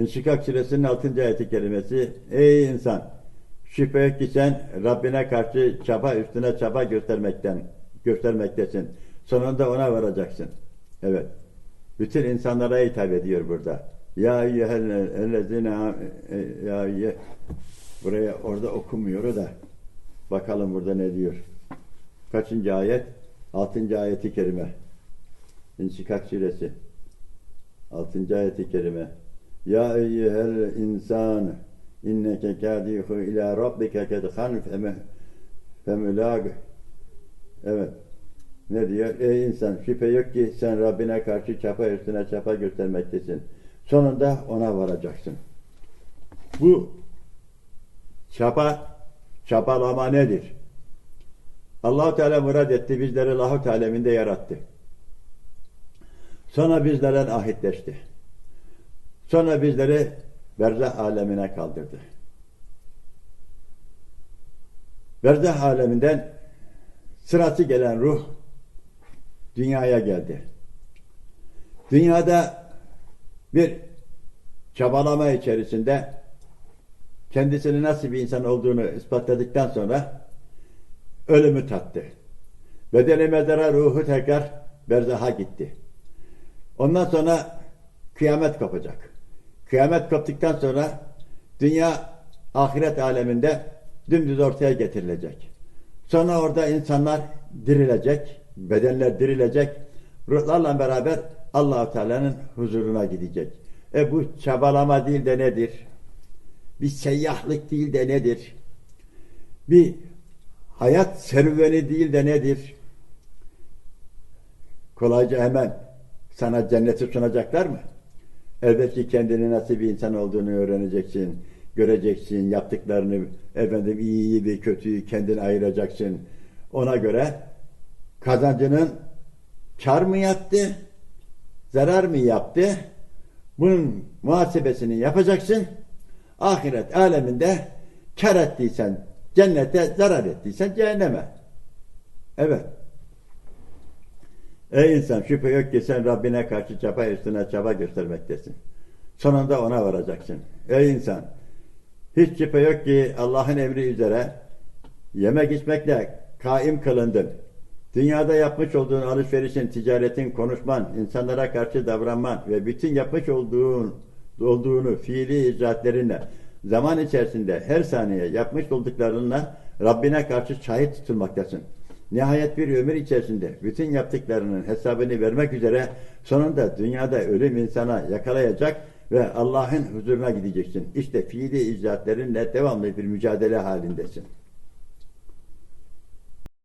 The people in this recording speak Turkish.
İnşikak suresinin 6. ayeti kelimesi Ey insan! Şüphe ki sen Rabbine karşı çaba üstüne çaba göstermekten göstermektesin. Sonunda ona varacaksın. Evet. Bütün insanlara hitap ediyor burada. Ya eyyühellezine ya eyyüh- buraya orada okumuyor da bakalım burada ne diyor. Kaçıncı ayet? Altıncı ayeti kerime. İnşikak suresi. Altıncı ayeti kerime. Ya eyyühel insan inneke kâdihu ila rabbike kedhan femülâg. Evet. Ne diyor? Ey insan şüphe yok ki sen Rabbine karşı çapa üstüne çapa göstermektesin. Sonunda ona varacaksın. Bu çapa, çapalama nedir? Allahu Teala murad etti, bizleri lahut aleminde yarattı. Sonra bizlerle ahitleşti. Sonra bizleri berzah alemine kaldırdı. Berzah aleminden sırası gelen ruh dünyaya geldi. Dünyada bir çabalama içerisinde kendisini nasıl bir insan olduğunu ispatladıktan sonra ölümü tattı. Bedeni mezara ruhu tekrar berzaha gitti. Ondan sonra kıyamet kopacak. Kıyamet koptuktan sonra dünya ahiret aleminde dümdüz ortaya getirilecek. Sonra orada insanlar dirilecek, bedenler dirilecek, ruhlarla beraber Allahu Teala'nın huzuruna gidecek. E bu çabalama değil de nedir? Bir seyyahlık değil de nedir? Bir hayat serüveni değil de nedir? Kolayca hemen sana cenneti sunacaklar mı? Elbette kendini nasıl bir insan olduğunu öğreneceksin, göreceksin, yaptıklarını efendim iyiyi ve kötüyü kendin ayıracaksın. Ona göre kazancının kar mı yaptı, zarar mı yaptı? Bunun muhasebesini yapacaksın. Ahiret aleminde kar ettiysen cennete, zarar ettiysen cehenneme. Evet. Ey insan şüphe yok ki sen Rabbine karşı çaba üstüne çaba göstermektesin. Sonunda ona varacaksın. Ey insan hiç şüphe yok ki Allah'ın emri üzere yemek içmekle kaim kılındın. Dünyada yapmış olduğun alışverişin, ticaretin, konuşman, insanlara karşı davranman ve bütün yapmış olduğun olduğunu fiili icraatlerinle zaman içerisinde her saniye yapmış olduklarınla Rabbine karşı şahit tutulmaktasın. Nihayet bir ömür içerisinde bütün yaptıklarının hesabını vermek üzere sonunda dünyada ölüm insana yakalayacak ve Allah'ın huzuruna gideceksin. İşte fiili icraatlerinle devamlı bir mücadele halindesin.